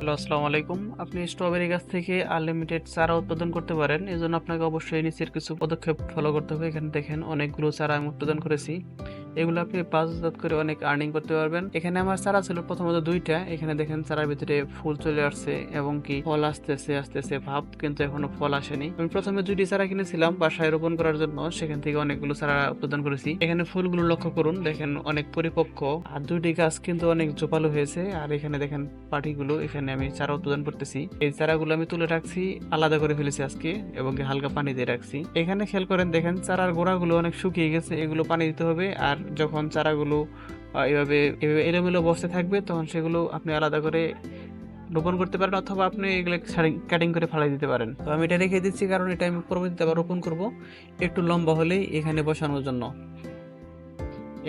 Hello, আসসালামু আলাইকুম। আপনি স্ট্রবেরি গাছ থেকে আনলিমিটেড চারা উৎপাদন করতে পারেন। এই জন্য আপনাকে অবশ্যই নিচের কিছু পদক্ষেপ ফলো করতে হবে। এখানে দেখেন অনেকগুলো চারা আমি উৎপাদন করেছি। এগুলো আপনি বাজারজাত করে অনেক আর্নিং করতে পারবেন। এখানে আমার চারা ছিল প্রথমত দুইটা। এখানে দেখেন চারার ভিতরে ফুল চলে আসছে এবং কি ফল আসতেছে আসতেছে ভাব, কিন্তু এখনও ফল আসেনি। আমি প্রথমে দুইটি চারা কিনেছিলাম বাসায় রোপণ করার জন্য। সেখান থেকে অনেকগুলো চারা উৎপাদন করেছি। এখানে ফুলগুলো লক্ষ্য করুন, দেখেন অনেক পরিপক্ক। আর দুইটি গাছ কিন্তু অনেক জোপালো হয়েছে। আর এখানে দেখেন পাটিগুলো, এখানে আমি চারা উৎপাদন করতেছি। এই চারাগুলো আমি তুলে রাখছি, আলাদা করে ফেলেছি আজকে এবং হালকা পানি দিয়ে রাখছি। এখানে খেয়াল করেন, দেখেন চারার গোড়াগুলো অনেক শুকিয়ে গেছে, এগুলো পানি দিতে হবে। আর যখন চারাগুলো এভাবে এভাবে এলোমেলো অবস্থায় থাকবে, তখন সেগুলো আপনি আলাদা করে রোপণ করতে পারেন অথবা আপনি এগুলো কাটিং করে ফালাই দিতে পারেন। তো আমি এটা রেখে দিচ্ছি, কারণ এটা আমি পরবর্তীতে আবার রোপণ করব। একটু লম্বা হলেই এখানে বসানোর জন্য।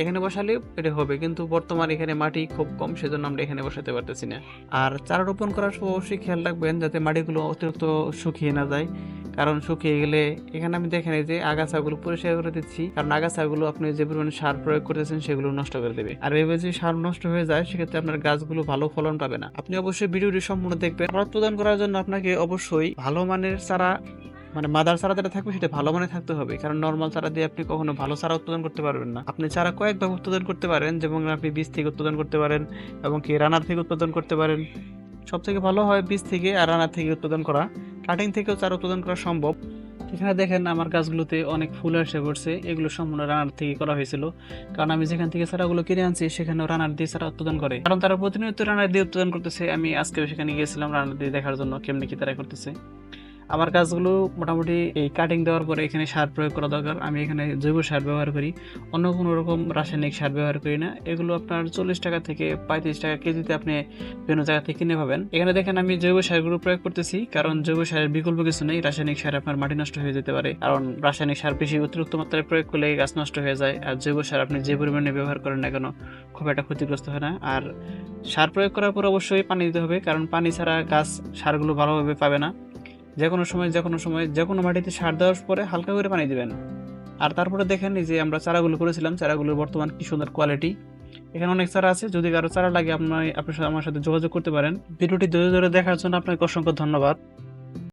এখানে বসালে এটা হবে, কিন্তু বর্তমানে এখানে মাটি খুব কম, সেজন্য আমরা এখানে বসাতে পারতেছি না। আর চারা রোপণ করার সময় অবশ্যই খেয়াল রাখবেন যাতে মাটিগুলো অতিরিক্ত শুকিয়ে না যায়। কারণ শুকিয়ে গেলে এখানে আমি দেখেন যে আগাছাগুলো পরিষ্কার করে দিচ্ছি। কারণ আগাছাগুলো আপনি যে পরিমাণে সার প্রয়োগ করতেছেন, সেগুলো নষ্ট করে দেবে। আর এভাবে যদি সার নষ্ট হয়ে যায়, সেক্ষেত্রে আপনার গাছগুলো ভালো ফলন পাবে না। আপনি অবশ্যই ভিডিওটি সম্পূর্ণ দেখবেন। উৎপাদন করার জন্য আপনাকে অবশ্যই ভালো মানের চারা মানে মাদার চারা যেটা থাকবে সেটা ভালো মানে থাকতে হবে। কারণ নর্মাল চারা দিয়ে আপনি কখনো ভালো চারা উৎপাদন করতে পারবেন না। আপনি চারা কয়েকভাবে উৎপাদন করতে পারেন, যেমন আপনি বীজ থেকে উৎপাদন করতে পারেন এবং কি রানার থেকে উৎপাদন করতে পারেন। সব থেকে ভালো হয় বীজ থেকে আর রানার থেকে উৎপাদন করা। কাটিং থেকেও চারা উৎপাদন করা সম্ভব। এখানে দেখেন আমার গাছগুলোতে অনেক ফুল এসে পড়ছে। এগুলো সম্পূর্ণ রানার থেকে করা হয়েছিল। কারণ আমি যেখান থেকে চারাগুলো কিনে আনছি, সেখানেও রানার দিয়ে চারা উৎপাদন করে। কারণ তারা প্রতিনিয়ত রানার দিয়ে উৎপাদন করতেছে। আমি আজকেও সেখানে গিয়েছিলাম রানার দিয়ে দেখার জন্য, কেমনি কি তারা করতেছে। আমার গাছগুলো মোটামুটি এই কাটিং দেওয়ার পরে এখানে সার প্রয়োগ করা দরকার। আমি এখানে জৈব সার ব্যবহার করি। অন্য কোনো রকম রাসায়নিক সার ব্যবহার করি না। এগুলো আপনার চল্লিশ টাকা থেকে পঁয়ত্রিশ টাকা কেজিতে আপনি বিভিন্ন জায়গা থেকে কিনে পাবেন। এখানে দেখেন আমি জৈব সারগুলো প্রয়োগ করতেছি, কারণ জৈব সারের বিকল্প কিছু নেই। রাসায়নিক সার আপনার মাটি নষ্ট হয়ে যেতে পারে। কারণ রাসায়নিক সার বেশি অতিরিক্ত মাত্রায় প্রয়োগ করলে গাছ নষ্ট হয়ে যায়। আর জৈব সার আপনি যে পরিমাণে ব্যবহার করেন না কেন, খুব একটা ক্ষতিগ্রস্ত হয় না। আর সার প্রয়োগ করার পর অবশ্যই পানি দিতে হবে, কারণ পানি ছাড়া গাছ সারগুলো ভালোভাবে পাবে না। যে কোনো সময়, যে কোনো সময়, যে কোনো মাটিতে সার দেওয়ার পরে হালকা করে পানি দিবেন। আর তারপরে দেখেন যে আমরা চারাগুলো করেছিলাম, চারাগুলোর বর্তমান কি সুন্দর কোয়ালিটি এখানে অনেক চারা আছে, যদি কারও চারা লাগে আপনার আপনার সাথে, আমার সাথে যোগাযোগ করতে পারেন। ভিডিওটি ধরে ধরে দেখার জন্য আপনাকে অসংখ্য ধন্যবাদ।